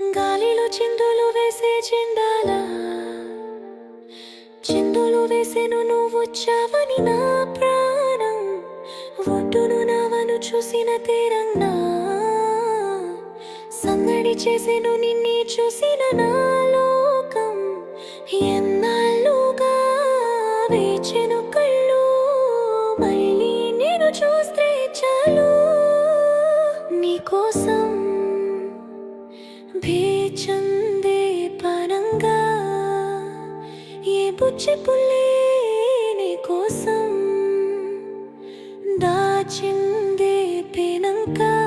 గాలిలో చిందులు వేసే చిందాల చిందులు వేసేను నువ్వు వచ్చావని నా ప్రాణం. ఒడ్డును నావను చూసిన తీరంగా సందడి చేసేను నిన్నే చూసిన నా లోకం. ఎన్నాళ్ళుగా వేచెను కళ్ళు మళ్ళీ నేను చూస్తే చాలు. నీకోసం చందే పరంగా ఏ బుచ్చి పుల్లేని కోసం దాచిందే పెనంకా